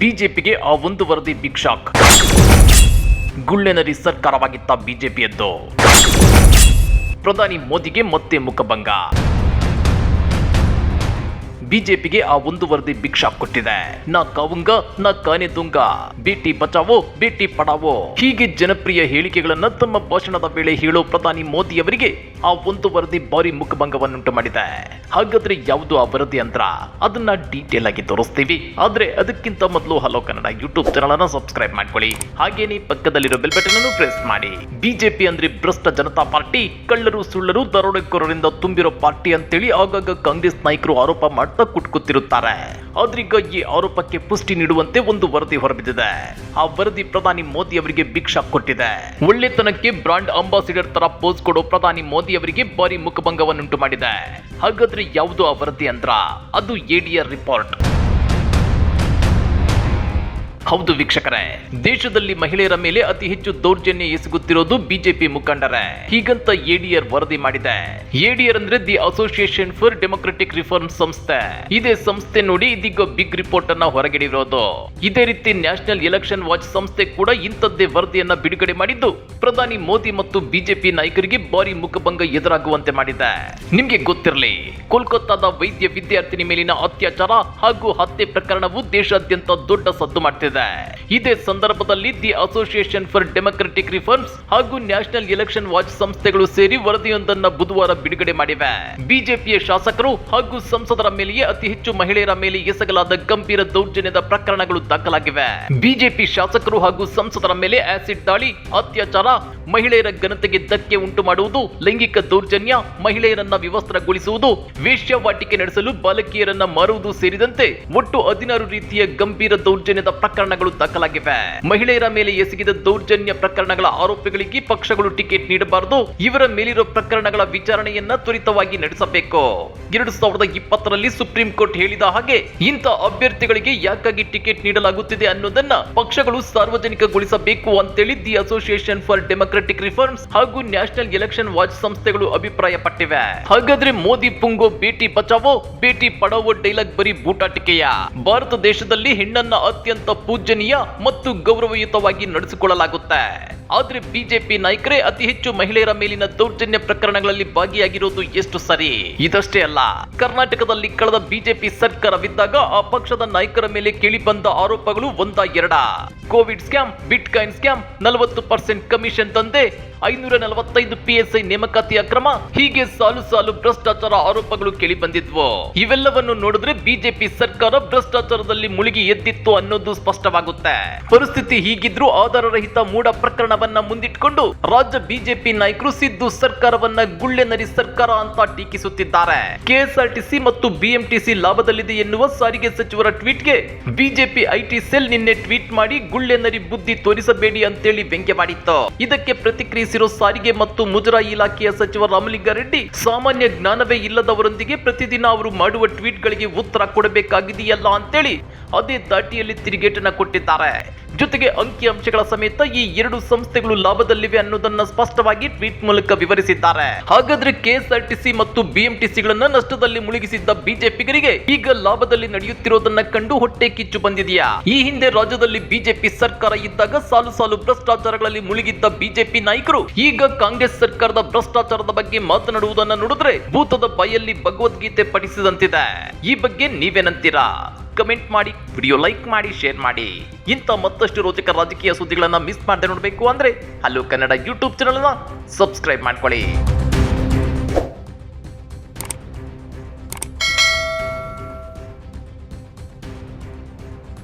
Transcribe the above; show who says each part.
Speaker 1: ಬಿಜೆಪಿಗೆ ಆ ಒಂದು ವರದಿ ಬಿಗ್ ಶಾಕ್. ಗುಳ್ಳೆನರಿ ಸರ್ಕಾರವಾಗಿತ್ತ ಬಿಜೆಪಿಯದ್ದು. ಪ್ರಧಾನಿ ಮೋದಿಗೆ ಮತ್ತೆ ಮುಖಭಂಗ. ಬಿಜೆಪಿಗೆ ಆ ಒಂದು ವರದಿ ಭಿಕ್ಷಾ ಕೊಟ್ಟಿದೆ. ನಾ ಕವುಂಗ, ನಾ ಕಾನೆ ದುಂಗ. ಬಿಟಿ ಬಚಾವೋ, ಬಿಟಿ ಪಡಾವೋ. ಹೀಗೆ ಜನಪ್ರಿಯ ಹೇಳಿಕೆಗಳನ್ನ ತಮ್ಮ ಭಾಷಣದ ವೇಳೆ ಹೇಳೋ ಪ್ರಧಾನಿ ಮೋದಿ ಅವರಿಗೆ ಆ ಒಂದು ವರದಿ ಭಾರಿ ಮುಖಭಂಗವನ್ನುಂಟು ಮಾಡಿದೆ. ಹಾಗಾದ್ರೆ ಯಾವುದು ಆ ವರದಿ ಅಂದ್ರ? ಅದನ್ನ ಡೀಟೇಲ್ ಆಗಿ ತೋರಿಸ್ತೀವಿ. ಆದ್ರೆ ಅದಕ್ಕಿಂತ ಮೊದಲು ಹಲೋ ಕನ್ನಡ ಯೂಟ್ಯೂಬ್ ಚಾನಲ್ ಅನ್ನ ಸಬ್ಸ್ಕ್ರೈಬ್ ಮಾಡ್ಕೊಳ್ಳಿ. ಹಾಗೇನೆ ಪಕ್ಕದಲ್ಲಿರೋ ಬೆಲ್ ಬಟನ್ ಅನ್ನು ಪ್ರೆಸ್ ಮಾಡಿ. ಬಿಜೆಪಿ ಅಂದ್ರೆ ಭ್ರಷ್ಟ ಜನತಾ ಪಾರ್ಟಿ, ಕಳ್ಳರು ಸುಳ್ಳರು ದರೋಡೆಕೋರರಿಂದ ತುಂಬಿರೋ ಪಾರ್ಟಿ ಅಂತೇಳಿ ಆಗಾಗ ಕಾಂಗ್ರೆಸ್ ನಾಯಕರು ಆರೋಪ ಮಾಡ್ತಾ ಕುಟ್ಕುತ್ತಿರುತ್ತಾರೆ. ಅದ್ರಿಗ ಈ ಆರೋಪಕ್ಕೆ ಪುಷ್ಟಿ ನೀಡುವಂತೆ ಒಂದು ವರದಿ ಹೊರಬಿದ್ದಿದೆ. ಆ ವರದಿ ಪ್ರಧಾನಿ ಮೋದಿ ಅವರಿಗೆ ಭಿಕ್ಷಾ ಕೊಟ್ಟಿದೆ. ಒಳ್ಳೆತನಕ್ಕೆ ಬ್ರಾಂಡ್ ಅಂಬಾಸಿಡರ್ ತರ ಪೋಸ್ ಕೊಡೋ ಪ್ರಧಾನಿ ಮೋದಿ ಅವರಿಗೆ ಭಾರಿ ಮುಖಭಂಗವನ್ನುಂಟು ಮಾಡಿದೆ. ಹಾಗಾದ್ರೆ ಯಾವುದು ಆ ವರದಿ ಅಂದ್ರ? ಅದು ಎಡಿಆರ್ ರಿಪೋರ್ಟ್ ಹೌದು ವೀಕ್ಷಕರೇ, ದೇಶದಲ್ಲಿ ಮಹಿಳೆಯರ ಮೇಲೆ ಅತಿ ಹೆಚ್ಚು ದೌರ್ಜನ್ಯ ಎಸಗುತ್ತಿರೋದು ಬಿಜೆಪಿ ಮುಖಂಡರೇ. ಹೀಗಂತ ಎಡಿಆರ್ ವರದಿ ಮಾಡಿದೆ. ಎಡಿಆರ್ ಅಂದ್ರೆ the association for democratic reform ಸಂಸ್ಥೆ. ಇದೇ ಸಂಸ್ಥೆ ನೋಡಿ ಇದೀಗ ಬಿಗ್ ರಿಪೋರ್ಟ್ ಅನ್ನ ಹೊರಗಿಡಿರೋದು. ಇದೇ ರೀತಿ ನ್ಯಾಷನಲ್ ಎಲೆಕ್ಷನ್ ವಾಚ್ ಸಂಸ್ಥೆ ಕೂಡ ಇಂಥದ್ದೇ ವರದಿಯನ್ನ ಬಿಡುಗಡೆ ಮಾಡಿದ್ದು. ಪ್ರಧಾನಿ ಮೋದಿ ಮತ್ತು ಬಿಜೆಪಿ ನಾಯಕರಿಗೆ ಭಾರಿ ಮುಖಭಂಗ ಎದುರಾಗುವಂತೆ ಮಾಡಿದೆ. ನಿಮ್ಗೆ ಗೊತ್ತಿರಲಿ, ಕೋಲ್ಕತ್ತಾದ ವೈದ್ಯ ವಿದ್ಯಾರ್ಥಿನಿ ಮೇಲಿನ ಅತ್ಯಾಚಾರ ಹಾಗೂ ಹತ್ಯೆ ಪ್ರಕರಣವು ದೇಶಾದ್ಯಂತ ದೊಡ್ಡ ಸದ್ದು ಮಾಡ್ತಿದೆ. ಇದೇ. ಸಂದರ್ಭದಲ್ಲಿ the association for democratic reforms ಹಾಗೂ ನ್ಯಾಷನಲ್ ಎಲೆಕ್ಷನ್ ವಾಚ್ ಸಂಸ್ಥೆಗಳು ಸೇರಿ ವರದಿಯೊಂದನ್ನ ಬುಧವಾರ ಬಿಡುಗಡೆ ಮಾಡಿವೆ. ಬಿಜೆಪಿಯ ಶಾಸಕರು ಹಾಗೂ ಸಂಸದರ ಮೇಲೆಯೇ ಅತಿ ಹೆಚ್ಚು ಮಹಿಳೆಯರ ಮೇಲೆ ಎಸಗಲಾದ ಗಂಭೀರ ದೌರ್ಜನ್ಯದ ಪ್ರಕರಣಗಳು ದಾಖಲಾಗಿವೆ. ಬಿಜೆಪಿ ಶಾಸಕರು ಹಾಗೂ ಸಂಸದರ ಮೇಲೆ ಆಸಿಡ್ ದಾಳಿ, ಅತ್ಯಾಚಾರ ಮಹಿಳೆಯರ ಘನತೆಗೆ ಧಕ್ಕೆ ಉಂಟು ಮಾಡುವುದು, ಲೈಂಗಿಕ ದೌರ್ಜನ್ಯ ಮಹಿಳೆಯರನ್ನ ವಿವಸ್ತ್ರಗೊಳಿಸುವುದು, ವೇಶ್ಯಾವಾಟಿಕೆ ನಡೆಸಲು ಬಾಲಕಿಯರನ್ನ ಮಾರುವುದು ಸೇರಿದಂತೆ ಒಟ್ಟು ಹದಿನಾರು ರೀತಿಯ ಗಂಭೀರ ದೌರ್ಜನ್ಯದ ಪ್ರಕರಣಗಳು ದಾಖಲಾಗಿವೆ. ಮಹಿಳೆಯರ ಮೇಲೆ ಎಸಗಿದ ದೌರ್ಜನ್ಯ ಪ್ರಕರಣಗಳ ಆರೋಪಿಗಳಿಗೆ ಪಕ್ಷಗಳು ಟಿಕೆಟ್ ನೀಡಬಾರದು, ಇವರ ಮೇಲಿರುವ ಪ್ರಕರಣಗಳ ವಿಚಾರಣೆಯನ್ನ ತ್ವರಿತವಾಗಿ ನಡೆಸಬೇಕು. ಎರಡು ಸಾವಿರದ ಇಪ್ಪತ್ತರಲ್ಲಿ ಸುಪ್ರೀಂ ಕೋರ್ಟ್ ಹೇಳಿದ ಹಾಗೆ, ಇಂಥ ಅಭ್ಯರ್ಥಿಗಳಿಗೆ ಯಾಕಾಗಿ ಟಿಕೆಟ್ ನೀಡಲಾಗುತ್ತಿದೆ ಅನ್ನೋದನ್ನ ಪಕ್ಷಗಳು ಸಾರ್ವಜನಿಕಗೊಳಿಸಬೇಕು ಅಂತೇಳಿ the association for democratic reforms ಹಾಗೂ ನ್ಯಾಷನಲ್ ಎಲೆಕ್ಷನ್ ವಾಚ್ ಸಂಸ್ಥೆಗಳು ಅಭಿಪ್ರಾಯ ಪಟ್ಟಿವೆ ಹಾಗಾದ್ರೆ ಮೋದಿ ಪುಂಗೋ ಬೇಟಿ ಬಚಾವೋ ಬೇಟಿ ಪಡಾವೋ ಡೈಲಾಗ್ ಬರೀ ಬೂಟಾಟಿಕೆಯ? ಭಾರತ ದೇಶದಲ್ಲಿ ಹೆಣ್ಣನ್ನ ಅತ್ಯಂತ ಪೂಜನೀಯ ಮತ್ತು ಗೌರವಯುತವಾಗಿ ನಡೆಸಿಕೊಳ್ಳಲಾಗುತ್ತೆ. ಆದ್ರೆ ಬಿಜೆಪಿ ನಾಯಕರೇ ಅತಿ ಹೆಚ್ಚು ಮಹಿಳೆಯರ ಮೇಲಿನ ದೌರ್ಜನ್ಯ ಪ್ರಕರಣಗಳಲ್ಲಿ ಭಾಗಿಯಾಗಿರೋದು ಎಷ್ಟು ಸರಿ? ಇದಷ್ಟೇ ಅಲ್ಲ, ಕರ್ನಾಟಕದಲ್ಲಿ ಕಳೆದ ಬಿಜೆಪಿ ಸರ್ಕಾರವಿದ್ದಾಗ ಆ ಪಕ್ಷದ ನಾಯಕರ ಮೇಲೆ ಕೇಳಿಬಂದ ಆರೋಪಗಳು ಒಂದ ಎರಡ. Covid scam bitcoin scam, ನಲವತ್ತು ಪರ್ಸೆಂಟ್ ಕಮಿಷನ್ ತಂದೆ, ಐನೂರ ನಲವತ್ತೈದು ಪಿಎಸ್ಐ ನೇಮಕಾತಿ ಅಕ್ರಮ, ಹೀಗೆ ಸಾಲು ಸಾಲು ಭ್ರಷ್ಟಾಚಾರ ಆರೋಪಗಳು ಕೇಳಿ ಬಂದಿದ್ವು ಇವೆಲ್ಲವನ್ನು ನೋಡಿದ್ರೆ ಬಿಜೆಪಿ ಸರ್ಕಾರ ಭ್ರಷ್ಟಾಚಾರದಲ್ಲಿ ಮುಳುಗಿ ಎದ್ದಿತ್ತು ಅನ್ನೋದು ಸ್ಪಷ್ಟವಾಗುತ್ತೆ. ಪರಿಸ್ಥಿತಿ ಹೀಗಿದ್ರೂ ಆಧಾರರಹಿತ ಮೂಢ ಪ್ರಕರಣವನ್ನ ಮುಂದಿಟ್ಕೊಂಡು ರಾಜ್ಯ ಬಿಜೆಪಿ ನಾಯಕರು ಸಿದ್ದು ಸರ್ಕಾರವನ್ನ ಗುಳ್ಳೆನರಿ ಸರ್ಕಾರ ಅಂತ ಟೀಕಿಸುತ್ತಿದ್ದಾರೆ. ಕೆಎಸ್ಆರ್ಟಿಸಿ ಮತ್ತು ಬಿಎಂಟಿಸಿ ಲಾಭದಲ್ಲಿದೆ ಎನ್ನುವ ಸಾರಿಗೆ ಸಚಿವರ ಟ್ವೀಟ್ಗೆ ಬಿಜೆಪಿ ಐಟಿ ಸೆಲ್ ನಿನ್ನೆ ಟ್ವೀಟ್ ಮಾಡಿ ಗುಳ್ಳೆನರಿ ಬುದ್ಧಿ ತೋರಿಸಬೇಡಿ ಅಂತೇಳಿ ವ್ಯಂಗ್ಯ ಮಾಡಿತ್ತು. ಇದಕ್ಕೆ ಪ್ರತಿಕ್ರಿಯಿಸಿರೋ ಸಾರಿಗೆ ಮತ್ತು ಮುಜರಾಯಿ ಇಲಾಖೆಯ ಸಚಿವ ರಾಮಲಿಂಗಾರೆಡ್ಡಿ, ಸಾಮಾನ್ಯ ಜ್ಞಾನವೇ ಇಲ್ಲದವರೊಂದಿಗೆ ಪ್ರತಿದಿನ ಅವರು ಮಾಡುವ ಟ್ವೀಟ್ಗಳಿಗೆ ಉತ್ತರ ಕೊಡಬೇಕಾಗಿದೆಯಲ್ಲ ಅಂತೇಳಿ ಅದೇ ದಾಟಿಯಲ್ಲಿ ತಿರುಗೇಟನ್ನ ಕೊಟ್ಟಿದ್ದಾರೆ. ಜೊತೆಗೆ ಅಂಕಿಅಂಶಗಳ ಸಮೇತ ಈ ಎರಡು ಸಂಸ್ಥೆಗಳು ಲಾಭದಲ್ಲಿವೆ ಅನ್ನೋದನ್ನ ಸ್ಪಷ್ಟವಾಗಿ ಟ್ವೀಟ್ ಮೂಲಕ ವಿವರಿಸಿದ್ದಾರೆ. ಹಾಗಾದ್ರೆ ಕೆಎಸ್ಆರ್ಟಿಸಿ ಮತ್ತು ಬಿಎಂಟಿಸಿಗಳನ್ನ ನಷ್ಟದಲ್ಲಿ ಮುಳುಗಿಸಿದ್ದ ಬಿಜೆಪಿಗರಿಗೆ ಈಗ ಲಾಭದಲ್ಲಿ ನಡೆಯುತ್ತಿರೋದನ್ನ ಕಂಡು ಹೊಟ್ಟೆ ಕಿಚ್ಚು ಬಂದಿದೆಯಾ? ಈ ಹಿಂದೆ ರಾಜ್ಯದಲ್ಲಿ ಬಿಜೆಪಿ ಸರ್ಕಾರ ಇದ್ದಾಗ ಸಾಲು ಸಾಲು ಭ್ರಷ್ಟಾಚಾರಗಳಲ್ಲಿ ಮುಳುಗಿದ್ದ ಬಿಜೆಪಿ ನಾಯಕರು ಈಗ ಕಾಂಗ್ರೆಸ್ ಸರ್ಕಾರದ ಭ್ರಷ್ಟಾಚಾರದ ಬಗ್ಗೆ ಮಾತನಾಡುವುದನ್ನ ನೋಡಿದ್ರೆ ಭೂತದ ಬಾಯಲ್ಲಿ ಭಗವದ್ಗೀತೆ ಪಠಿಸಿದಂತಿದೆ. ಈ ಬಗ್ಗೆ ನೀವೇನಂತೀರಾ? ಕಮೆಂಟ್ ಮಾಡಿ ವಿಡಿಯೋ ಲೈಕ್ ಮಾಡಿ ಶೇರ್ ಮಾಡಿ. ಇಂಥ ಮತ್ತಷ್ಟು ರೋಚಕ ರಾಜಕೀಯ ಸುದ್ದಿಗಳನ್ನು ಮಿಸ್ ಮಾಡದೆ ನೋಡಬೇಕು ಅಂದ್ರೆ ಹಲೋ ಕನ್ನಡ ಯೂಟ್ಯೂಬ್ ಚಾನಲ್ನ ಸಬ್ಸ್ಕ್ರೈಬ್ ಮಾಡ್ಕೊಳ್ಳಿ.